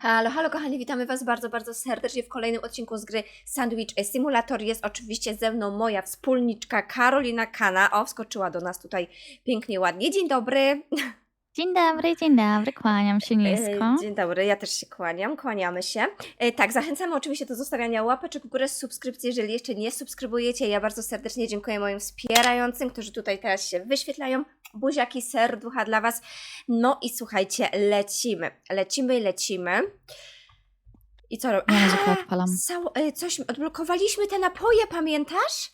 Halo, halo kochani, witamy Was bardzo, bardzo serdecznie w kolejnym odcinku z gry Sandwich Simulator. Jest oczywiście ze mną moja wspólniczka Karolina Kana. O, wskoczyła do nas tutaj pięknie, ładnie. Dzień dobry. Dzień dobry, dzień dobry, kłaniam się nisko. E, Dzień dobry, ja też się kłaniam, kłaniamy się. E, Tak, zachęcamy oczywiście do zostawiania łapeczek w górę, subskrypcji, jeżeli jeszcze nie subskrybujecie. Ja bardzo serdecznie dziękuję moim wspierającym, którzy tutaj teraz się wyświetlają. Buziaki, serducha dla Was. No i słuchajcie, lecimy, lecimy, lecimy. I co robimy? Ja odpalam. Coś, odblokowaliśmy te napoje, pamiętasz?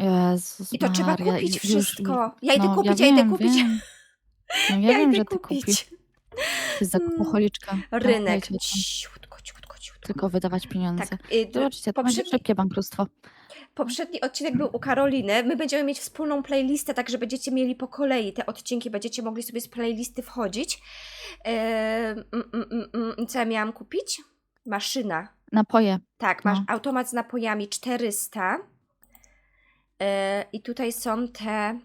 Jezus I to trzeba Maria, kupić już- wszystko. Ja idę no, kupić, ja, ja idę kupić. Wiem. No, ja, Ja wiem, że ty kupisz. Ty jest Mm, zakupocholiczka. Rynek. Ciutko, ciutko, ciutko. Tylko wydawać pieniądze. Tak, y, Zobaczcie, to będzie szybkie bankructwo. Poprzedni odcinek był u Karoliny. My będziemy mieć wspólną playlistę, tak że będziecie mieli po kolei te odcinki, będziecie mogli sobie z playlisty wchodzić. Eee, mm, mm, mm, mm. I co ja miałam kupić? Maszyna. Napoje. Tak, masz No. automat z napojami 400. Eee, I tutaj są te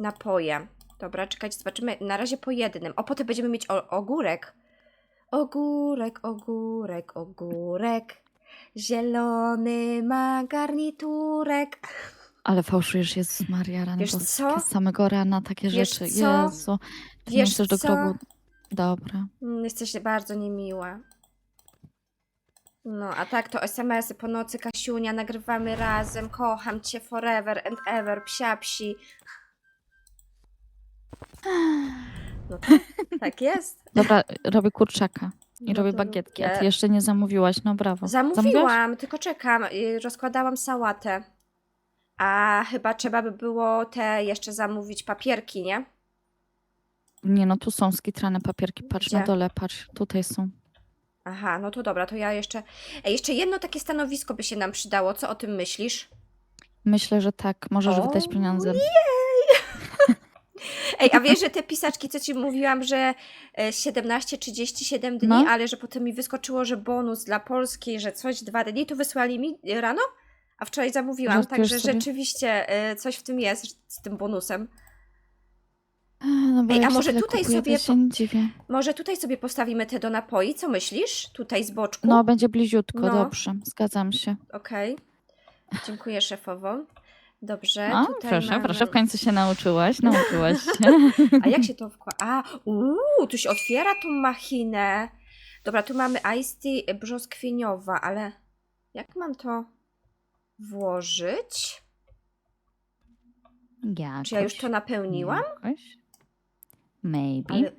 napoje. Dobra, czekajcie, zobaczymy. Na razie po jednym. O, potem będziemy mieć o, ogórek. Ogórek, ogórek, ogórek. Zielony ma garniturek. Ale fałszujesz, Jezus Maria, rany Wiesz boskie, co? Z samego rana takie Wiesz rzeczy. co? Jezu. Ty Wiesz chcesz do co? grobu. Dobra. Mm, Jesteś bardzo niemiła. No, a tak to SMS-y po nocy, Kasiunia, nagrywamy razem, kocham cię forever and ever, psia psi. No tak, tak jest. Dobra, robię kurczaka. I No robię to bagietki. A ty jeszcze nie zamówiłaś, no brawo. Zamówiłaś? Zamówiłam, tylko czekam. y, Rozkładałam sałatę. A chyba trzeba by było te jeszcze zamówić papierki, nie? Nie, no tu są skitrane papierki. Patrz na Gdzie? dole, patrz. Tutaj są. Aha, no to dobra, to ja jeszcze. Ej, jeszcze jedno takie stanowisko by się nam przydało. Co o tym myślisz? Myślę, że tak. Możesz O, wydać pieniądze. Ej, a wiesz, że te pisaczki, co ci mówiłam, że e, 17-37 dni, No. ale że potem mi wyskoczyło, że bonus dla Polski, że coś dwa dni, to wysłali mi e, rano? A wczoraj zamówiłam, Żartujesz także sobie? rzeczywiście e, coś w tym jest, z tym bonusem. No Ej, a może tyle tutaj kupuje, sobie. Może tutaj sobie postawimy te do napoi, co myślisz? Tutaj z boczku? No, będzie bliziutko, No. dobrze. Zgadzam się. Okej. Dziękuję szefowo. Dobrze, tutaj proszę, mamy... proszę, w końcu się nauczyłaś. Nauczyłaś się. A jak się to wkłada? A, uuu, tu się otwiera tą machinę. Dobra, tu mamy iced tea brzoskwiniowa, ale jak mam to włożyć? Jakoś. Czy ja już to napełniłam? Jakoś. Maybe. Ale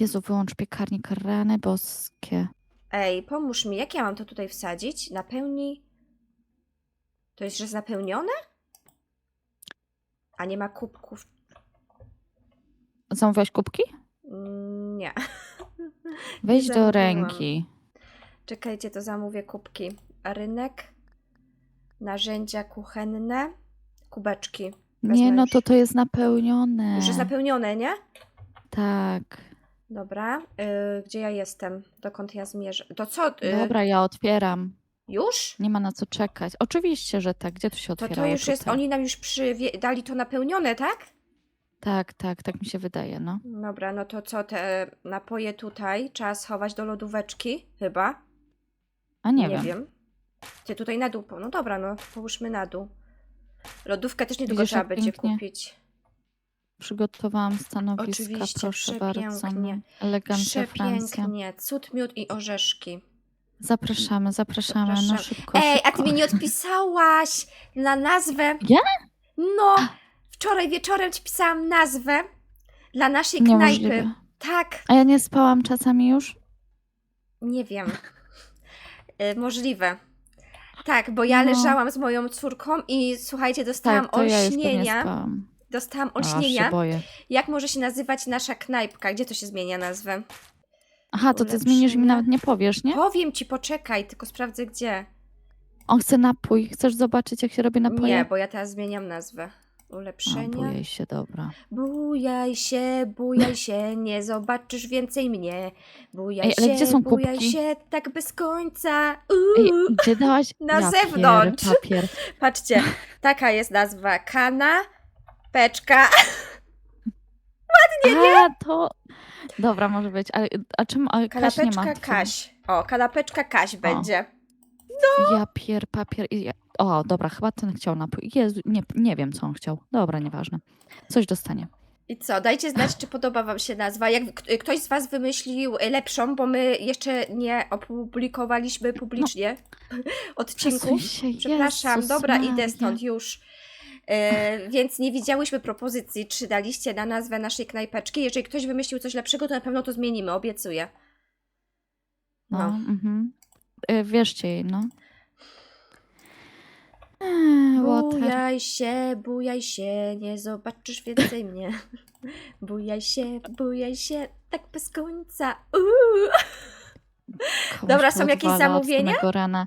Jezu, wyłącz piekarnik, rany boskie. ej, pomóż mi, jak ja mam to tutaj wsadzić? Napełni... To jest, że jest napełnione? A nie ma kubków? Zamówiłaś kubki? Mm, Nie. Wejdź do zamówiłam. ręki. Czekajcie, to zamówię kubki. Rynek, narzędzia kuchenne, kubeczki. Wezmę Nie, no już. to to jest napełnione. Już jest napełnione, nie? Tak. Dobra, y, gdzie ja jestem? Dokąd ja zmierzę? To co? y, Dobra, ja otwieram. Już? Nie ma na co czekać. Oczywiście, że tak. Gdzie tu się To otwierało? to już jest, oni nam już przywie- dali to napełnione, tak? Tak, tak, tak mi się wydaje, no. Dobra, no to co, te napoje tutaj trzeba schować do lodóweczki? Chyba. A nie, wiem. Ty tutaj na dół, po- no dobra, no połóżmy na dół. Lodówkę też niedługo Widzisz, trzeba jak będzie pięknie kupić. Przygotowałam stanowiska, Oczywiście, proszę bardzo. przepięknie. No. Elegancja Francja. Przepięknie, cud, miód i orzeszki. Zapraszamy, zapraszamy. No szybko, Ej, a szybko. ty mi nie odpisałaś na nazwę. Ja? No, wczoraj wieczorem ci pisałam nazwę dla naszej Niemożliwe. knajpy. Tak, A ja nie spałam czasami już? nie wiem. Y, możliwe. Tak, bo ja No. leżałam z moją córką i słuchajcie, dostałam tak, to ja olśnienia. spałam. dostałam Aż się olśnienia. boję. Jak może się nazywać nasza knajpka? Gdzie to się zmienia nazwę? Aha, to ty zmienisz i mi nawet nie powiesz, nie? Powiem ci, poczekaj, tylko sprawdzę gdzie. On chce napój. Chcesz zobaczyć, jak się robi napoje? Nie, bo ja teraz zmieniam nazwę. A, Ulepszenia. bujaj się, dobra. Bujaj się, bujaj się, nie zobaczysz więcej mnie. Bujaj Ej, ale się, gdzie są bujaj kubki? się, tak bez końca. Ej, Uuu. gdzie dałaś? Na ja zewnątrz. Pier, papier. Patrzcie, taka jest nazwa. Kana, peczka. Ładnie, nie? A, to... Dobra, może być. Ale, a czemu a Kaś nie ma? Kanapeczka Kaś. O, kanapeczka Kaś będzie. Ja pier, papier. i Ja... O, dobra, chyba ten chciał napój. Jezu, nie, nie wiem, co on chciał. Dobra, nieważne. Coś dostanie. I co, dajcie znać, czy podoba Wam się nazwa. Jak k- ktoś z Was wymyślił lepszą, bo my jeszcze nie opublikowaliśmy publicznie odcinków. Przesuń się, Przepraszam, Jezus dobra, idę Maria. stąd już. E, więc nie widziałyśmy propozycji, czy daliście na nazwę naszej knajpeczki. Jeżeli ktoś wymyślił coś lepszego, to na pewno to zmienimy, obiecuję. No, No. mhm. Y, Wierzcie jej, no. Eee, Water. Bujaj się, bujaj się, nie zobaczysz więcej mnie. Bujaj się, bujaj się, tak bez końca. Uuu. Komuś Dobra, są jakieś zamówienia? Rana.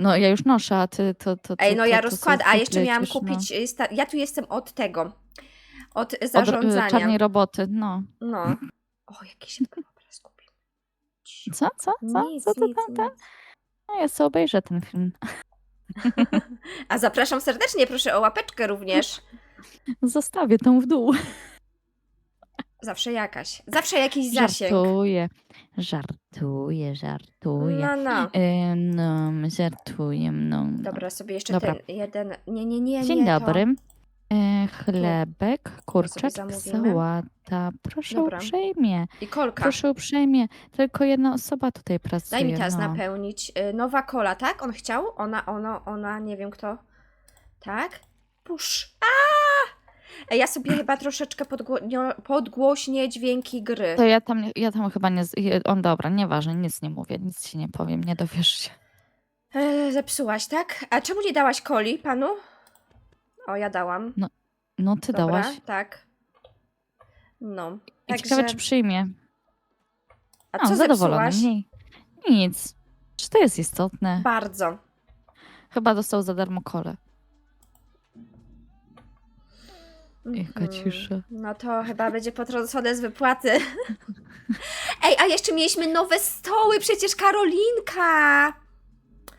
No ja już noszę, a ty to... to, to Ej, no to, ja to rozkładam, a jeszcze miałam no. kupić, sta- ja tu jestem od tego, od Od y, zarządzania. czarnej roboty, no. No. O, jakiś obraz kupił. Co, co, co? Nic, co to nic, tam, tam? No ja sobie obejrzę ten film. A zapraszam serdecznie, proszę o łapeczkę również. Zostawię tą w dół. Zawsze jakaś. Zawsze jakiś zasięg. Żartuję, żartuję, żartuję. No, no. Y, No, żartuję, no. no. Dobra, sobie jeszcze Dobra. ten jeden. Nie, nie, nie. Dzień nie, to- dobry. E, chlebek, kurczak, zamówimy. sałata. Proszę Dobra. uprzejmie. I kolka. Proszę uprzejmie. Tylko jedna osoba tutaj pracuje. Daj mi teraz no. napełnić. Y, Nowa kola, tak? On chciał? Ona, ona, ona, nie wiem kto. Tak? Pusz. A! Ja sobie chyba troszeczkę podgło- podgłośnię dźwięki gry. To ja tam, ja tam chyba nie. z- On dobra, nieważne, nic nie mówię, nic ci nie powiem, nie dowiesz się. E, zepsułaś, tak? A czemu nie dałaś coli panu? O, ja dałam. No ty Dobra, dałaś. tak. No. I ciekawe, czy przyjmie. A No, co zadowolony. zepsułaś? Nie, nic. Czy to jest istotne? Bardzo. Chyba dostał za darmo kole. Jaka Mhm. cisza. No to chyba będzie potrącone z wypłaty. Ej, a jeszcze mieliśmy nowe stoły, przecież Karolinka!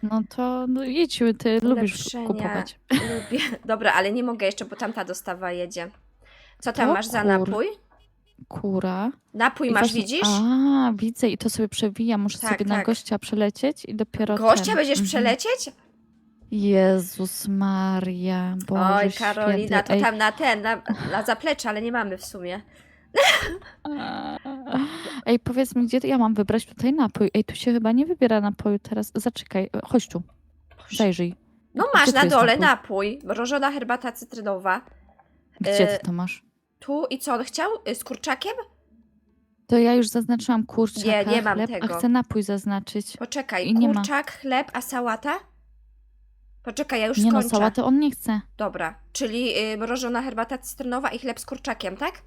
No to no, idź, ty lubisz Ulepszenia. kupować. Lubię. Dobra, ale nie mogę jeszcze, bo tamta dostawa jedzie. Co tam O masz za kur- napój? Kura. Napój I masz, właśnie- widzisz? A, widzę i to sobie przewija. Muszę Tak, sobie na tak. gościa przelecieć i dopiero Gościa ten. będziesz Mhm. przelecieć? Jezus Maria, Boże Oj, Karolina, święty. to Ej, tam na ten, na, na zaplecze, ale nie mamy w sumie. Ej, powiedz mi, gdzie ja mam wybrać tutaj napój? Ej, tu się chyba nie wybiera napoju teraz. Zaczekaj, chodź tu, zajrzyj. No Gdzie masz tu na jest dole napój? napój. Mrożona herbata cytrynowa. Gdzie E, ty to masz? Tu i co on chciał? Y, Z kurczakiem? To ja już zaznaczyłam kurczaka, Nie, nie mam chleb, tego. a chcę napój zaznaczyć. Poczekaj, I nie ma. kurczak, chleb, a sałata? Poczekaj, ja już nie no, skończę. sałaty on nie chce. Dobra, czyli y, mrożona herbata cytrynowa i chleb z kurczakiem, tak?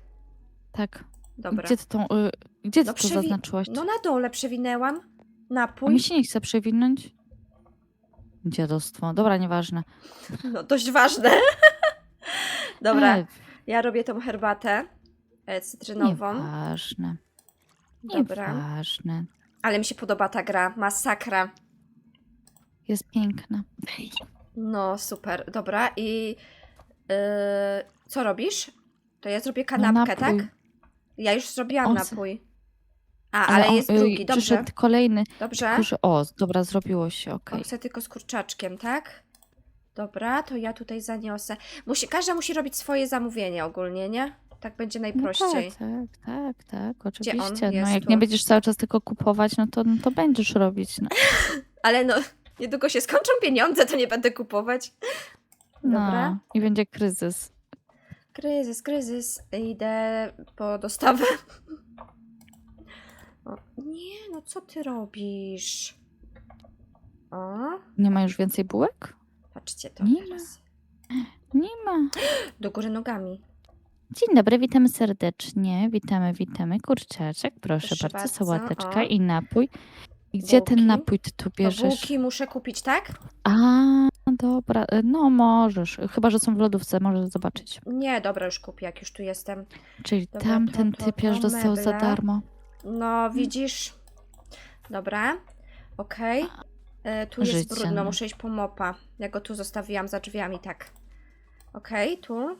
Tak. Dobra. Gdzie ty, tą, y, gdzie ty No to przewi- zaznaczyłaś? No na dole przewinęłam. A Napój. mi się nie chce przewinąć. Dziadostwo. Dobra, nieważne. No dość ważne. Dobra, E, ja robię tą herbatę e, cytrynową. Nieważne. Dobra. Nieważne. Ale mi się podoba ta gra, masakra. Jest piękna. No super, dobra i y, co robisz? To ja zrobię kanapkę, tak? napój. Ja już zrobiłam On se- napój. A, ale, on, jest y, drugi, dobrze. Przyszedł kolejny. Dobrze. Kurze, o, dobra, zrobiło się, okej. On chce tylko z kurczaczkiem, tak? Dobra, to ja tutaj zaniosę. Musi, każda musi robić swoje zamówienie ogólnie, nie? Tak będzie No najprościej. tak, tak, tak, tak, on oczywiście. No jest jak tu? nie będziesz cały czas tylko kupować, no to, no to będziesz robić. No. Ale no, niedługo się skończą pieniądze, to nie będę kupować. Dobra. No, I będzie kryzys. Kryzys, kryzys. Idę po dostawę. O, nie, no co ty robisz? O, Nie ma już więcej bułek? patrzcie to Nie ma. teraz. Nie ma. Do góry nogami. Dzień dobry, witamy serdecznie. Witamy, witamy. Kurczaczek, proszę, Proszę bardzo, bardzo, sałateczka o. i napój. I gdzie Bułki. ten napój ty tu No, bierzesz? bułki muszę kupić, tak? A, dobra, e, no możesz. Chyba, że są w lodówce, możesz zobaczyć. Nie, dobra, już kupię, jak już tu jestem. Czyli Dobra, tamten to- to- typiarz to dostał za meble. darmo. No, widzisz? Dobra, okej. E, Tu jest Życie, brudno, no. muszę iść po mopa. Ja go tu zostawiłam za drzwiami, tak. Okej, tu.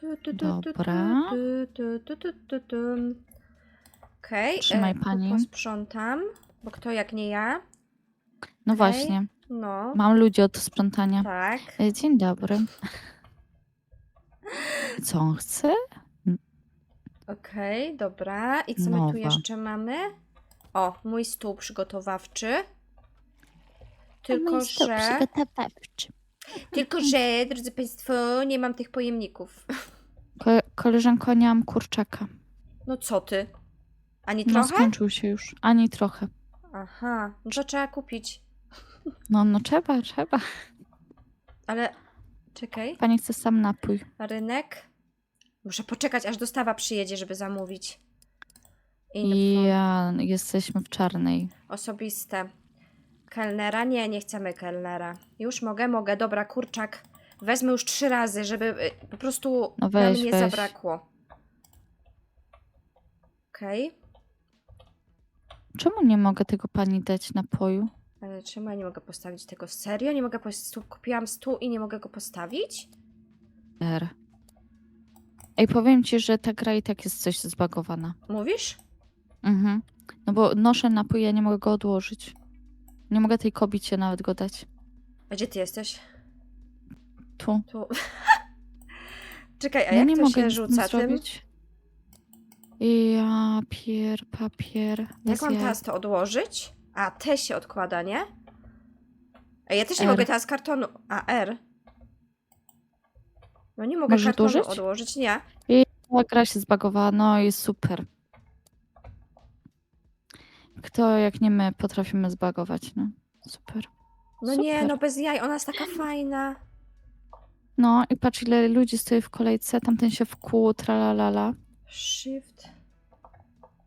Tu, tu, tu, tu, tu, Dobra. tu, tu, tu, tu, tu. Okej, Trzymaj e, pani. posprzątam, bo kto jak nie ja? No Okej. właśnie, No, mam ludzi od sprzątania. tak. E, Dzień dobry. Co on chce? Okej, dobra. I co my tu Nowa. jeszcze mamy? O, mój stół przygotowawczy. Tylko, że... przygotowawczy. Tylko, że, drodzy Państwo, nie mam tych pojemników. Ko koleżanko, nie mam kurczaka. No co ty? Ani No trochę? skończył się już. Ani trochę. Aha, no to trzeba kupić. No, no trzeba, trzeba. Ale, czekaj, Pani chce sam napój. rynek. Muszę poczekać, aż dostawa przyjedzie, żeby zamówić. I Info. ja, jesteśmy w czarnej. Osobiste. Kelnera? Nie, nie chcemy kelnera. Już mogę? Mogę. Dobra, kurczak. Wezmę już trzy razy, żeby y, po prostu No nam weź, nie weź. zabrakło. Okej. Czemu nie mogę tego pani dać napoju? Ale czemu ja nie mogę postawić tego? Serio? Nie mogę postawić? Kupiłam stół i nie mogę go postawić? R. Ej, powiem ci, że ta gra i tak jest coś zbagowana. Mówisz? Mhm. No bo noszę napój, ja nie mogę go odłożyć. Nie mogę tej kobicie nawet go dać. A gdzie ty jesteś? Tu. Tu. Czekaj, a ja jak nie to mogę się nic rzuca tym? zrobić. Ja, pier, papier. Jak mam teraz to odłożyć? A, te się odkłada, nie? A ja też nie R. mogę teraz kartonu. A, R. No nie mogę Możesz kartonu odłożyć? odłożyć, nie. Ta gra się zbagowała, no i super. Kto jak nie my potrafimy zbagować, no. Super. No nie, Super. no bez jaj, ona jest taka fajna. No i patrz ile ludzi stoi w kolejce, tamten się wkłuł, tralalala. Shift.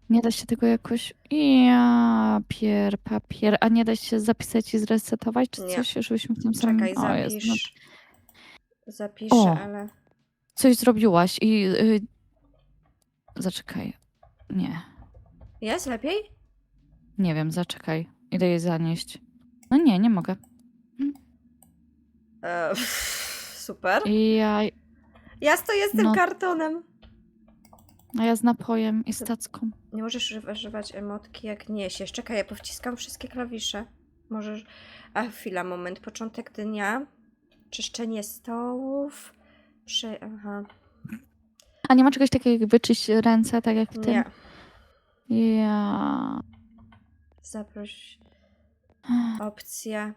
Nie da się tego jakoś... Ja, pier, papier. A nie da się zapisać i zresetować, czy Nie. coś, żebyśmy w tym samym... Czekaj, O, jest, no. zapisz. Zapiszę, O. ale. Coś zrobiłaś i... Y... Zaczekaj. Nie. Jest lepiej? Nie wiem, zaczekaj. Idę jej zanieść. No nie, nie mogę. E, super. I ja... Ja stoję z tym No. kartonem. A ja z napojem i z tacką. Nie możesz używa- używać emotki jak niesiesz. Czekaj, ja powciskam wszystkie klawisze. Możesz. A chwila, moment. Początek dnia. Czyszczenie stołów. Prze... Aha. A nie ma czegoś takiego jak wyczyść ręce, tak jak w tym? Nie. Ja... Zaproś. Opcje.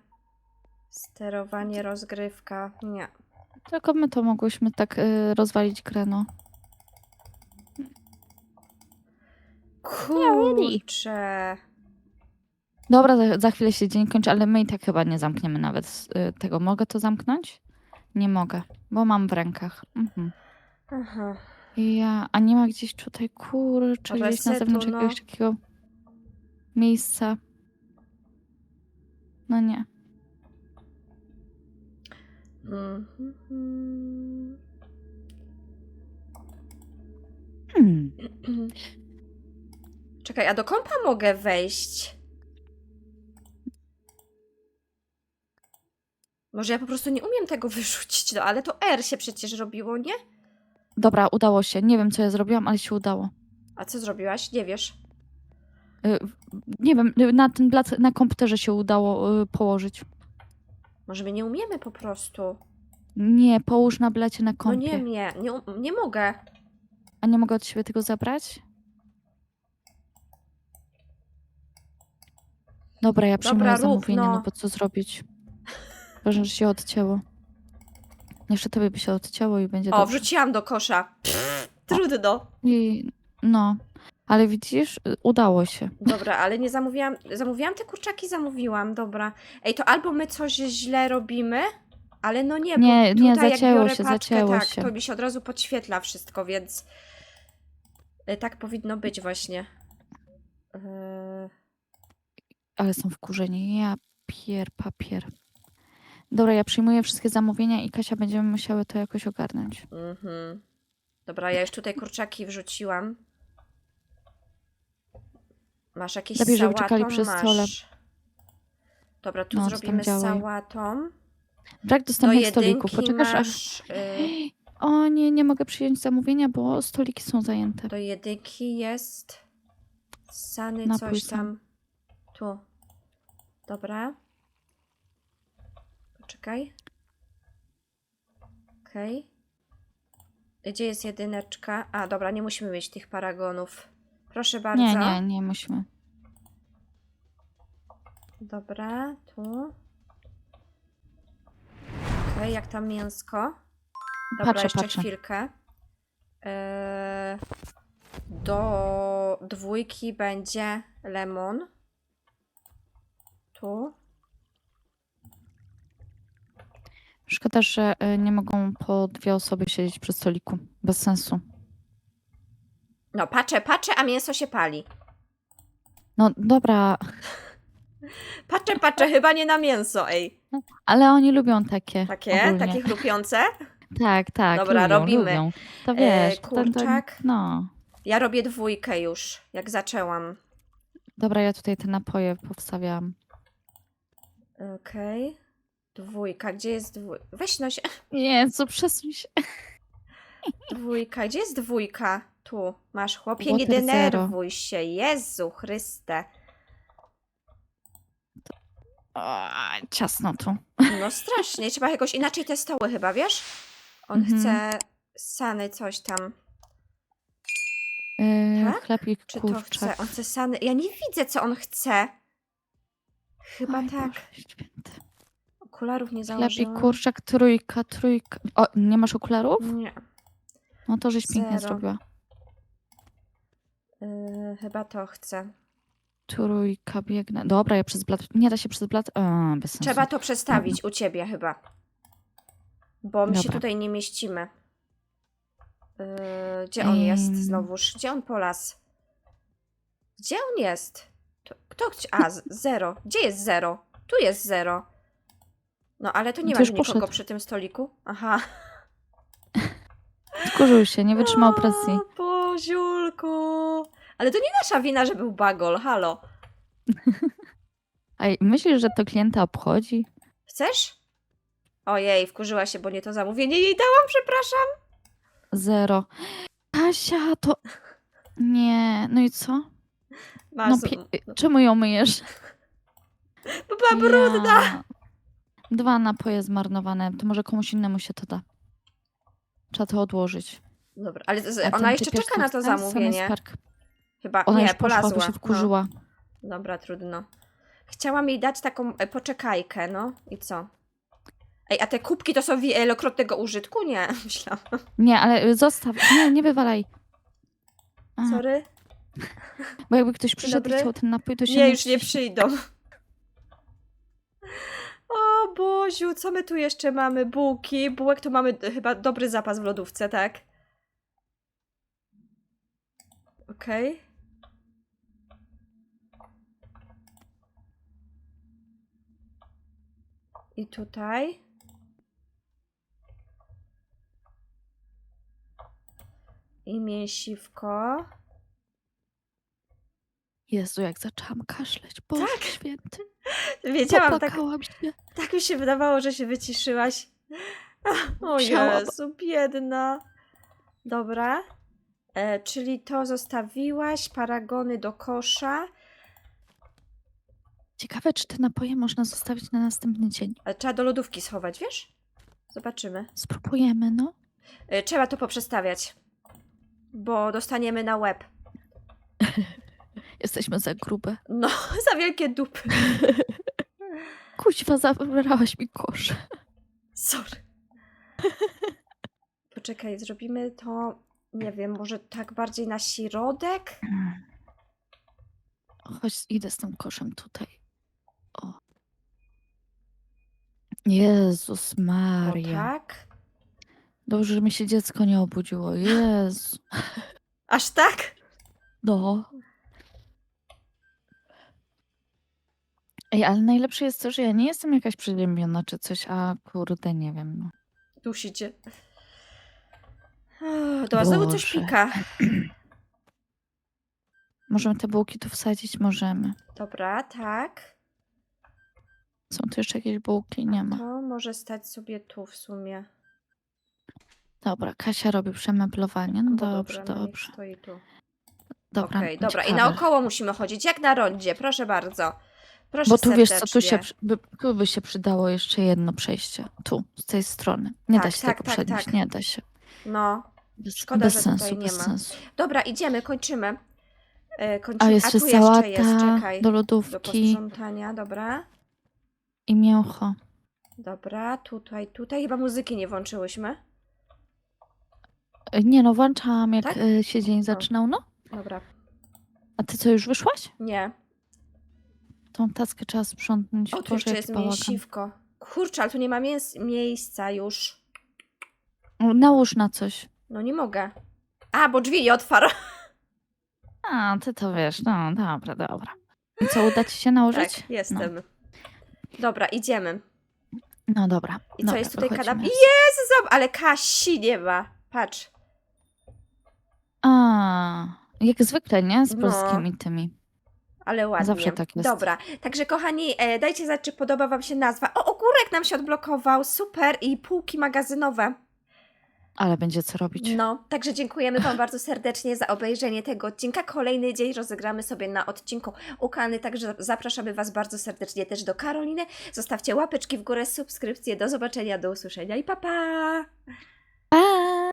Sterowanie, rozgrywka. Nie. Tylko my to mogłyśmy tak y, rozwalić grę, no. Kurczę. Dobra, za, za chwilę się dzień kończy, ale my i tak chyba nie zamkniemy nawet y, tego. Mogę to zamknąć? Nie mogę, bo mam w rękach. Mhm. Aha. Ja, a nie ma gdzieś tutaj, kurczę, gdzieś na Resetu, zewnątrz no. jakiegoś takiego miejsca. No nie. Mhm. Hmm. Czekaj, a do kompa mogę wejść? Może ja po prostu nie umiem tego wyrzucić, no ale to R się przecież robiło, nie? Dobra, udało się. Nie wiem, co ja zrobiłam, ale się udało. A co zrobiłaś? Nie wiesz. Y, nie wiem, y, na ten blat na komputerze się udało y, położyć. Może my nie umiemy po prostu. Nie, połóż na blacie na No kompie. nie mnie, nie, um- nie mogę. A nie mogę od siebie tego zabrać? Dobra, ja przyjmuję Dobra, rób, zamówienie, no. no. bo co zrobić? Ważne, że się odcięło. Jeszcze tobie by się odcięło i będzie O, dobrze. wrzuciłam do kosza. Trudno. I no, ale widzisz, y, udało się. Dobra, ale nie zamówiłam. Zamówiłam te kurczaki, zamówiłam, dobra. Ej, to albo my coś źle robimy, ale no nie, Nie, bo nie, tutaj jak zacięło biorę się, paczkę, zacięło tak, się. to mi się od razu podświetla wszystko, więc y, tak powinno być właśnie. Yy, Ale są wkurzeni. Ja pier, papier. Dobra, ja przyjmuję wszystkie zamówienia i Kasia będziemy musiały to jakoś ogarnąć. mhm. Dobra, ja już tutaj kurczaki wrzuciłam. Masz jakieś Lepiej, żeby sałatą? czekali przy Masz. stole. Dobra, tu No, tam zrobimy działaj. sałatą. Brak Do dostępnych stolików. jedynki Poczekasz aż... masz... y, O nie, nie mogę przyjąć zamówienia, bo stoliki są zajęte. Do jedynki jest Sany Napój coś sam. tam. Tu. Dobra. Poczekaj. Okej. Gdzie jest jedyneczka? A, dobra, nie musimy mieć tych paragonów. Proszę bardzo. Nie, nie, nie musimy. Dobra, tu. Okej, jak tam mięsko? Dobra, Patrzę, jeszcze patrzę. chwilkę. Eee, do dwójki będzie lemon. Tu. Szkoda, że y, nie mogą po dwie osoby siedzieć przy stoliku. Bez sensu. No, patrzę, patrzę, a mięso się pali. No dobra, Patrzę, patrzę, chyba nie na mięso, ej. ale oni lubią takie. Takie, ogólnie. takie chrupiące. Tak, tak. Dobra, lubią, robimy. Lubią. To E, wiesz, to, to, kurczak. no. Ja robię dwójkę już, jak zaczęłam. Dobra, ja tutaj te napoje powstawiałam. Okej. Dwójka, gdzie jest dwójka? Weź no się. Jezu, przesuń się. Dwójka, gdzie jest dwójka? Tu, masz chłopie, nie Water zero. denerwuj się. Jezu Chryste. O, ciasno tu. No strasznie, trzeba jakoś inaczej te stoły chyba, wiesz? On Mhm. chce sany coś tam. Yy, Tak? Chleb i Czy to kurczak. chce? On chce sany. Ja nie widzę, co on chce. Chyba Oj, tak. Boże święty. Okularów nie Chleb i założyłam. kurczak, trójka, trójka. O, nie masz okularów? Nie. No to żeś pięknie Zero. zrobiła. Yy, chyba to chce. Trójka biegnę. Dobra, ja przez blat. Nie da się przez blat. A, bez sensu. Trzeba to przestawić u ciebie chyba. Bo my się Dobra. tutaj nie mieścimy. Yy, gdzie on jest Ym. znowuż? Gdzie on polas? Gdzie on jest? To, kto chci... A, z- zero. Gdzie jest zero? Tu jest zero. No ale to nie To ma już nikogo poszedł. przy tym stoliku. Aha. Wkurzył się, nie wytrzymał presji. O, Boziulku. Ale to nie nasza wina, że był bagol. Halo. A myślisz, że to klienta obchodzi? Chcesz? Ojej, wkurzyła się, bo nie to zamówienie jej dałam, przepraszam. Zero. Kasia, to. Nie, no i co? Masz, No, pie... Czemu ją myjesz? bo była brudna. Ja. Dwa napoje zmarnowane. To może komuś innemu się to da. Trzeba to odłożyć. Dobra, ale to, A ona jeszcze typiarz czeka na to zamówienie. Spark. Chyba, Ona nie, już poszła, polazła. bo się wkurzyła. No. Dobra, trudno. Chciałam jej dać taką e, poczekajkę, no i co? Ej, a te kubki to są wielokrotnego użytku? Nie, myślałam. Nie, ale zostaw. Nie, nie wywalaj. A, Sorry. Bo jakby ktoś przyszedł i dobry. chciał ten napój, to się Nie, już nie przyjdą. O Boziu, co my tu jeszcze mamy? Bułki. Bułek to mamy d- chyba dobry zapas w lodówce, tak? Okej. I tutaj. I mięsiwko. Jezu, jak zaczęłam kaszleć. Boże Tak. święty. Wiedziałam, tak, Popłakałam się. tak mi się wydawało, że się wyciszyłaś. O Musiałam. Jezu, biedna. Dobra. E, czyli to zostawiłaś, paragony do kosza. Ciekawe, czy te napoje można zostawić na następny dzień. Ale trzeba do lodówki schować, wiesz? Zobaczymy. Spróbujemy, no. E, trzeba to poprzestawiać. Bo dostaniemy na łeb. Jesteśmy za grube. No, za wielkie dupy. Kuźwa, zabrałaś mi kosz. Sorry. Poczekaj, zrobimy to, nie wiem, może tak bardziej na środek? Chodź, idę z tym koszem tutaj. O. Jezus O Maria. tak? Dobrze, że mi się dziecko nie obudziło. Jezu. Aż tak? No. Ej, ale najlepsze jest to, że ja nie jestem jakaś przeziębiona czy coś, a kurde, nie wiem. No. Dusicie. To znowu coś Boże. pika. Możemy te bułki tu wsadzić? Możemy. Dobra, tak. Są tu jeszcze jakieś bułki? Nie ma. To może stać sobie tu w sumie. Dobra, Kasia robi przemeblowanie. No dobrze, dobra, no niech dobrze. stoi tu. Dobra, Okej, dobra. I naokoło musimy chodzić, jak na rondzie, proszę bardzo. Proszę Bo tu wiesz co, tu się, serdecznie. przy- by, tu by się przydało jeszcze jedno przejście. Tu, z tej strony. Nie da Tak, się tak, tego tak, tak. nie da się. No, Bez, Szkoda, bez że sensu, tutaj nie bez ma. sensu. dobra, idziemy, kończymy. E, A kończymy. jeszcze tu sałata jeszcze jest, czekaj. do Do lodówki posprzątania, dobra. i mięcho. Dobra, tutaj, tutaj. Chyba muzyki nie włączyłyśmy. E, Nie no, włączałam jak Tak? e, się dzień zaczynał, no. Dobra. A ty co, już wyszłaś? Nie. Tą taskę trzeba sprzątnąć. O, tu jeszcze jest bałagan. mięsiwko. Kurczę, ale tu nie ma mięs- miejsca już. Nałóż na coś. No nie mogę. A, bo drzwi nie otwarł. A, ty to wiesz, no dobra, dobra. I co, uda ci się nałożyć? Tak, jestem. Dobra, idziemy. No dobra. I co dobra, jest tutaj wychodzimy. kanapka? Jezu, zob- ale Kasi nie ma. Patrz. A, jak zwykle, nie? Z No. polskimi tymi. Ale ładnie. Zawsze tak jest. Dobra, także kochani, e, dajcie znać, czy podoba Wam się nazwa. O, ogórek nam się odblokował, super, i półki magazynowe. Ale będzie co robić. No, także dziękujemy Wam bardzo serdecznie za obejrzenie tego odcinka. Kolejny dzień rozegramy sobie na odcinku Ukany, także zapraszamy Was bardzo serdecznie też do Karoliny. Zostawcie łapeczki w górę, subskrypcje. Do zobaczenia, do usłyszenia i pa pa! Pa!